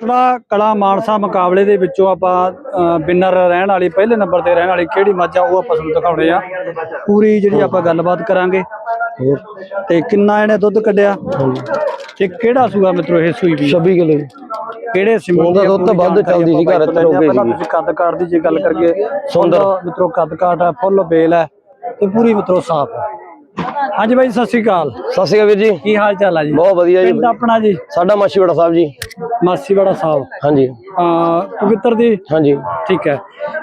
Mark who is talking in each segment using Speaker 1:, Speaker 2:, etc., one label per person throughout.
Speaker 1: ਥੋੜਾ ਕਲਾ ਮਾਨਸਾ ਮੁਕਾਬਲੇ ਦੇ ਵਿੱਚੋਂ ਆਪਾਂ ਵਿਨਰ ਰਹਿਣ ਵਾਲੀ ਪਹਿਲੇ ਨੰਬਰ ਤੇ ਰਹਿਣ ਵਾਲੀ ਕਿਹੜੀ ਮੱਝ ਆ ਉਹ ਆਪਾਂ ਤੁਹਾਨੂੰ ਦਿਖਾਉਣੇ ਆ। ਪੂਰੀ ਜਿਹੜੀ ਆਪਾਂ ਗੱਲਬਾਤ ਕਰਾਂਗੇ। ਤੇ ਕਿੰਨਾ ਇਹਨੇ ਦੁੱਧ ਕੱਢਿਆ? ਤੇ ਕਿਹੜਾ ਸੂਆ ਮਿੱਤਰੋ ਇਹ ਸੂਈ ਵੀ?
Speaker 2: 26 ਕਿਲੋ
Speaker 1: ਕਿਹੜੇ ਸਿਮਰ
Speaker 2: ਉਹਦਾ ਦੁੱਧ ਤਾਂ ਵੱਧ ਚੱਲਦੀ ਸੀ ਘਰ ਹੋ ਗਈ
Speaker 1: ਪਹਿਲਾਂ
Speaker 2: ਸੀ।
Speaker 1: ਤੁਸੀਂ ਕੱਦ ਕਾਟ ਦੀ ਜੇ ਗੱਲ ਕਰੀਏ
Speaker 2: ਸੁੰਦਰ।
Speaker 1: ਮਿੱਤਰੋ ਕੱਦ ਕਾਟ ਹੈ ਫੁੱਲ ਬੇਲ ਹੈ ਤੇ ਪੂਰੀ ਮਿੱਤਰੋ ਸਾਫ਼ ਹੈ ਹਾਂਜੀ ਬਾਈ ਸਤਿ ਸ਼੍ਰੀ ਅਕਾਲ।
Speaker 2: ਸਤਿ ਸ਼੍ਰੀ ਅਕਾਲ ਵੀਰ ਜੀ।
Speaker 1: ਕੀ ਹਾਲ ਚਾਲ ਹੈ ਜੀ?
Speaker 2: ਬਹੁਤ ਵਧੀਆ ਜੀ।
Speaker 1: ਪਿੰਡ ਆਪਣਾ ਜੀ?
Speaker 2: ਸਾਡਾ ਮਾਛੀਵਾੜਾ ਸਾਹਿਬ ਜੀ।
Speaker 1: ਮਾਸੀਵਾੜਾ ਸਾਹਿਬ।
Speaker 2: ਹਾਂਜੀ।
Speaker 1: ਅਹ ਪਵਿੱਤਰ ਦੀ?
Speaker 2: ਹਾਂਜੀ।
Speaker 1: ਠੀਕ ਹੈ।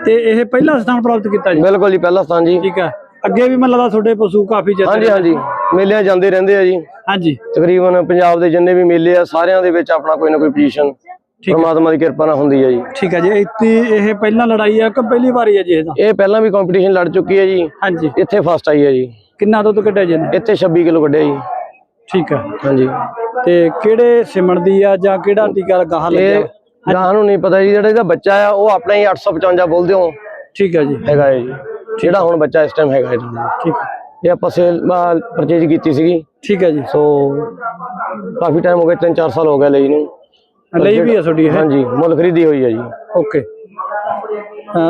Speaker 1: ਤੇ ਇਹ ਪਹਿਲਾ ਸਥਾਨ ਪ੍ਰਾਪਤ ਕੀਤਾ ਜੀ?
Speaker 2: ਬਿਲਕੁਲ ਜੀ ਪਹਿਲਾ ਸਥਾਨ ਜੀ।
Speaker 1: ਠੀਕ ਹੈ। ਅੱਗੇ ਵੀ ਮੈਨੂੰ ਲੱਗਦਾ ਤੁਹਾਡੇ ਪਸ਼ੂ ਕਾਫੀ ਜਿੱਤ
Speaker 2: ਹਾਂਜੀ। ਹਾਂਜੀ। ਮੇਲਿਆਂ ਜਾਂਦੇ ਰਹਿੰਦੇ ਆ ਜੀ।
Speaker 1: ਹਾਂਜੀ।
Speaker 2: ਤਕਰੀਬਨ ਪੰਜਾਬ ਦੇ ਜਿੰਨੇ ਵੀ ਮੇਲੇ ਆ ਸਾਰਿਆਂ ਦੇ ਵਿੱਚ ਆਪਣਾ ਕੋਈ ਨਾ ਕੋਈ ਪੋਜੀਸ਼ਨ ਪਰਮਾਤਮਾ ਦੀ ਕਿਰਪਾ ਨਾਲ ਹੁੰਦੀ ਹੈ ਜੀ।
Speaker 1: ਠੀਕ ਹੈ ਜੀ। ਇੱਥੇ ਇਹ ਪਹਿਲਾਂ ਲੜਾਈ ਆ ਕਿ ਪਹਿਲੀ ਵਾਰੀ ਹੈ ਜੀ ਇਹਦਾ
Speaker 2: ਇਹ ਪਹਿਲਾਂ ਵੀ ਕੰਪੀਟੀਸ਼ਨ ਲੜ ਚੁੱਕੀ ਹੈ ਜੀ।
Speaker 1: ਹਾਂਜੀ।
Speaker 2: ਇੱਥੇ ਫਸਟ ਆਈ ਹੈ ਜੀ।
Speaker 1: ਕਿੰਨਾ ਦੁੱਧ ਕੱਢਿਆ ਜੀ
Speaker 2: ਇੱਥੇ 26 ਕਿਲੋ ਕੱਢਿਆ ਜੀ।
Speaker 1: ਠੀਕ ਹੈ।
Speaker 2: ਹਾਂਜੀ।
Speaker 1: ਤੇ ਕਿਹੜੇ ਸਿਮਣ ਦੀ ਆ ਜਾਂ ਕਿਹੜਾ ਟੀਕਾ ਗਾਹਾਂ ਲੱਗਿਆ?
Speaker 2: ਇਹ
Speaker 1: ਵਾ?
Speaker 2: ਗਾਂ ਨੂੰ ਨਹੀਂ ਪਤਾ ਜੀ ਜਿਹੜਾ ਇਹਦਾ ਬੱਚਾ ਆ ਉਹ ਆਪਣਾ ਹੀ 855 ਬੋਲਦੇ ਹੋ।
Speaker 1: ਠੀਕ ਹੈ ਜੀ।
Speaker 2: ਹੈਗਾ ਜੀ। ਜਿਹੜਾ ਹੁਣ ਬੱਚਾ ਇਸ ਟਾਈਮ ਹੈਗਾ ਇਹਦਾ
Speaker 1: ਠੀਕ
Speaker 2: ਇਹ ਆਪਾਂ ਸੇਲ ਪਰਚੇਜ ਕੀਤੀ ਸੀਗੀ।
Speaker 1: ਠੀਕ ਹੈ ਜੀ।
Speaker 2: ਸੋ ਕਾਫੀ ਟਾਈਮ ਹੋ ਗਿਆ 3-4 ਸਾਲ ਹੋ ਗਏ ਲਈ ਨੂੰ।
Speaker 1: ਲਈ ਵੀ ਆ ਤੁਹਾਡੀ
Speaker 2: ਹਾਂਜੀ ਮੁੱਲ ਖਰੀਦੀ ਹੋਈ ਹੈ ਜੀ।
Speaker 1: ਓਕੇ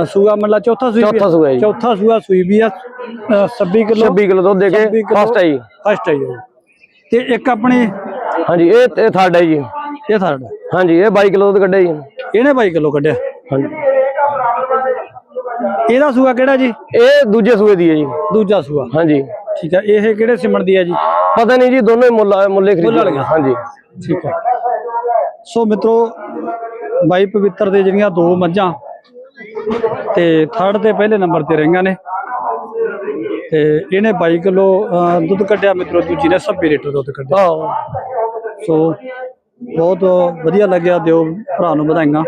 Speaker 1: ਸੂਆ ਮੱਲਾ ਚੌਥਾ ਸੂਈ ਵੀ ਆ?
Speaker 2: ਚੌਥਾ ਸੂਆ ਜੀ।
Speaker 1: ਚੌਥਾ ਸੂਆ ਸੂਈ ਵੀ ਆ। ਅਹ 26 ਕਿਲੋ।
Speaker 2: 26 ਕਿਲੋ ਦੁੱਧ ਦੇ ਕੇ
Speaker 1: 26 ਕਿਲੋ।
Speaker 2: ਫਸਟ ਆਈ
Speaker 1: ਫਸਟ ਆਈ ਹੈ ਤੇ ਇੱਕ ਆਪਣੀ
Speaker 2: ਹਾਂਜੀ ਇਹ ਇਹ ਥਰਡ ਹੈ ਜੀ।
Speaker 1: ਇਹ ਥਰਡ
Speaker 2: ਹਾਂਜੀ ਇਹ 22 ਕਿਲੋ ਦੁੱਧ ਕੱਢਿਆ ਜੀ।
Speaker 1: ਇਹਨੇ 22 ਕਿਲੋ ਕੱਢਿਆ।
Speaker 2: ਹਾਂਜੀ।
Speaker 1: ਇਹਦਾ ਸੂਆ ਕਿਹੜਾ ਜੀ?
Speaker 2: ਇਹ ਦੂਜੇ ਸੂਏ ਦੀ ਹੈ ਜੀ।
Speaker 1: ਦੂਜਾ ਸੂਆ।
Speaker 2: ਹਾਂਜੀ।
Speaker 1: ਠੀਕ ਹੈ ਇਹ ਕਿਹੜੇ ਸਿਮਣ ਦੀ ਹੈ ਜੀ?
Speaker 2: ਪਤਾ ਨਹੀਂ ਜੀ ਦੋਨੋਂ ਹੀ ਮੁੱਲ ਮੁੱਲੇ ਖਰੀਦੇ
Speaker 1: ਵਾਲੀਆਂ।
Speaker 2: ਹਾਂਜੀ।
Speaker 1: ਠੀਕ ਹੈ ਸੋ ਮਿੱਤਰੋ ਬਾਈ ਪਵਿੱਤਰ ਦੇ ਜਿਹੜੀਆਂ ਦੋ ਮੱਝਾਂ ਤੇ ਥਰਡ ਤੇ ਪਹਿਲੇ ਨੰਬਰ ਤੇ ਰਹੀਆਂ ਨੇ। ਤੇ ਇਹਨੇ 22 ਕਿਲੋ ਦੁੱਧ ਕੱਢਿਆ ਮਿੱਤਰੋ ਦੂਜੀ ਨੇ 90 ਲੀਟਰ ਦੁੱਧ ਕੱਢਿਆ।
Speaker 2: ਆਹੋ।
Speaker 1: ਸੋ ਬਹੁਤ ਵਧੀਆ ਲੱਗਿਆ ਦਿਓ ਭਰਾ ਨੂੰ ਵਧਾਈਆਂ।